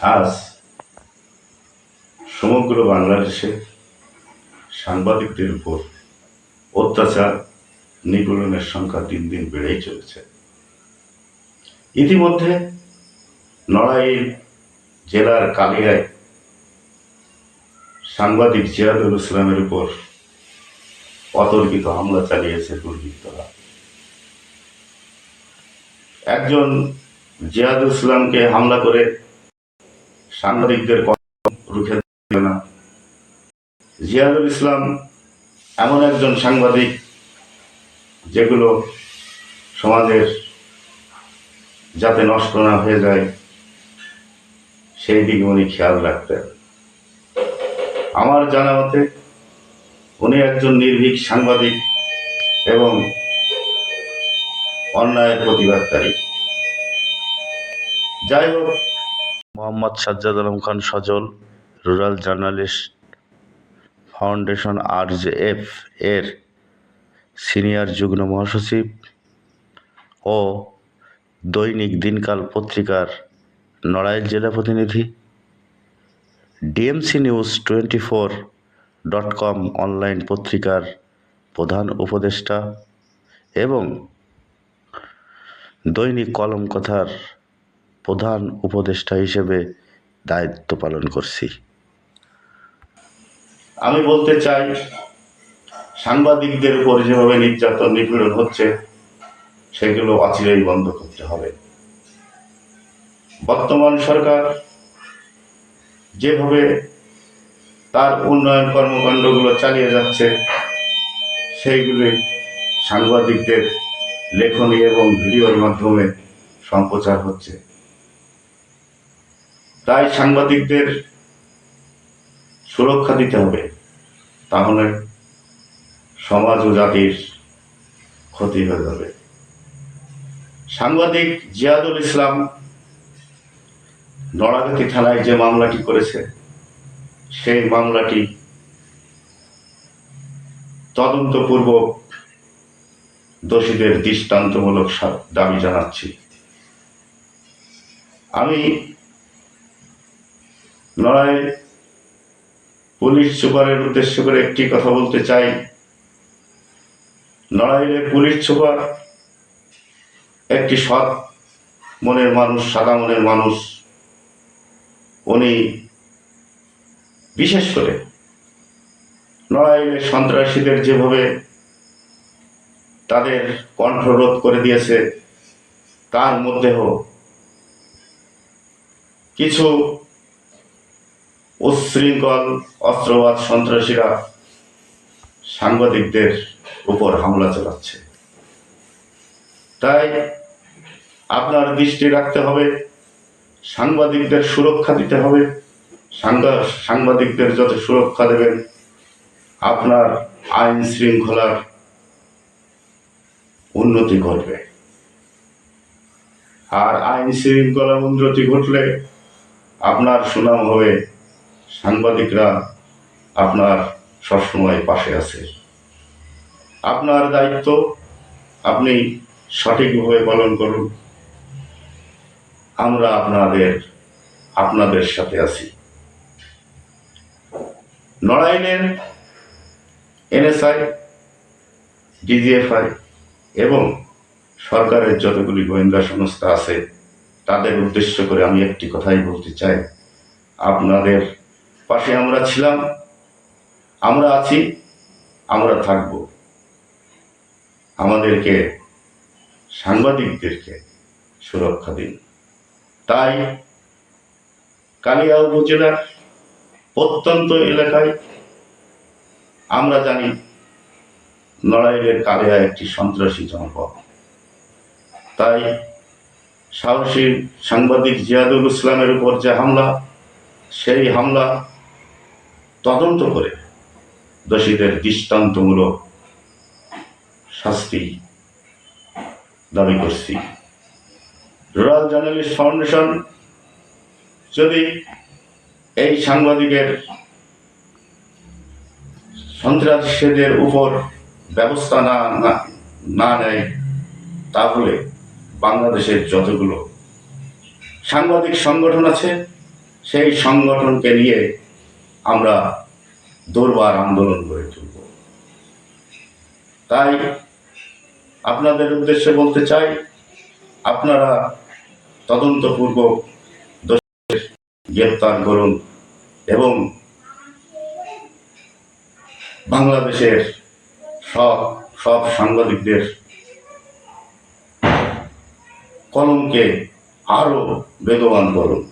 আজ সমগ্র বাংলাদেশে সাংবাদিকদের উপর অত্যাচার, নিপীড়নের সংখ্যা দিন দিন বেড়েই চলেছে। ইতিমধ্যে নড়াইল জেলার কালিয়ায় সাংবাদিক জিয়াদুল ইসলামের উপর অতর্কিত হামলা চালিয়েছে দুর্বৃত্তরা। একজন জিয়াদুল ইসলামকে হামলা করে সাংবাদিকদের রুখে না। জিয়াদুল ইসলাম এমন একজন সাংবাদিক যেগুলো সমাজের যাতে নষ্ট না হয়ে যায়, সেই দিকে উনি খেয়াল রাখতেন। আমার জানা মতে উনি একজন নির্ভীক সাংবাদিক এবং অন্যায়ের প্রতিবাদকারী। যাই হোক Mohammad Sajjad Alam Khan Sajal, rural journalist foundation R J F এর সিনিয়র যুগ্ম মহাসচিব ও দৈনিক দিনকাল পত্রিকার নড়াইল জেলা প্রতিনিধি। DMC news twenty four dot com online পত্রিকার প্রধান উপদেষ্টা এবং দৈনিক কলম কথার প্রধান উপদেষ্টা হিসেবে দায়িত্ব পালন করছি। আমি বলতে চাই, সাংবাদিকদের উপর যেভাবে নির্যাতন নিপীড়ন হচ্ছে, সেগুলো অচিরেই বন্ধ করতে হবে। বর্তমান সরকার যেভাবে তার উন্নয়ন কর্মকাণ্ডগুলো চালিয়ে যাচ্ছে, সেইগুলি সাংবাদিকদের লেখনী এবং ভিডিওর মাধ্যমে সম্প্রচার হচ্ছে। তাই সাংবাদিকদের সুরক্ষা দিতে হবে। তাহলে সমাজ ও জাতির ক্ষতি হয়ে যাবে। সাংবাদিক জিয়াদুল ইসলাম নড়াগাতি থানায় যে মামলাটি করেছে, সেই মামলাটি তদন্তপূর্বক দোষীদের দৃষ্টান্তমূলক দাবি জানাচ্ছি। আমি নড়াইল পুলিশ সুপারের উদ্দেশ্য করে একটি কথা বলতে চাই। নড়াইলের পুলিশ সুপার একটি সৎ মনের মানুষ, সাদা মনের মানুষ। উনি বিশেষ করে নড়াইলের সন্ত্রাসীদের যেভাবে তাদের কণ্ঠরোধ করে দিয়েছে, তার মধ্যেও কিছু উচ্ছৃঙ্খল, অস্ত্রবাদ, সন্ত্রাসীরা সাংবাদিকদের উপর হামলা চালাচ্ছে। তাই আপনার দৃষ্টি রাখতে হবে, সাংবাদিকদের সুরক্ষা দিতে হবে। সাংবা- সাংবাদিকদের যত সুরক্ষা দেবেন, আপনার আইন শৃঙ্খলার উন্নতি ঘটবে। আর আইন শৃঙ্খলার উন্নতি ঘটলে আপনার সুনাম হবে সাংবাদিকরা আপনার সবসময় পাশে আছে। আপনার দায়িত্ব, আপনি সঠিকভাবে পালন করুন। আমরা আপনাদের আপনাদের সাথে আছি। নড়াইলের এনএসআই, ডিজিএফআই এবং সরকারের যতগুলি গোয়েন্দা সংস্থা আছে, তাদের উদ্দেশ্য করে আমি একটি কথাই বলতে চাই। আপনাদের পাশে আমরা ছিলাম, আমরা আছি, আমরা থাকব। আমাদেরকে, সাংবাদিকদেরকে সুরক্ষা দিন। তাই কালিয়া উপজেলার প্রত্যন্ত এলাকায় আমরা জানি নড়াইলের কালিয়া একটি সন্ত্রাসী জনপদ। তাই সাহসী সাংবাদিক জিয়াদুল ইসলামের উপর যে হামলা, সেই হামলা তদন্ত করে দোষীদের দৃষ্টান্তমূলক শাস্তি দাবি করছি। রুরাল জার্নালিস্ট ফাউন্ডেশন, যদি এই সাংবাদিকের সন্ত্রাসীদের উপর ব্যবস্থা না, না- নেয়, তাহলে বাংলাদেশের যতগুলো সাংবাদিক সংগঠন আছে, সেই সংগঠনকে নিয়ে আমরা দুর্বার আন্দোলন গড়ে তুলব। তাই আপনাদের উদ্দেশ্যে বলতে চাই, আপনারা তদন্তপূর্বক দোষীদের গ্রেপ্তার করুন এবং বাংলাদেশের সব সব সাংবাদিকদের কলমকে আরও বেগবান করুন।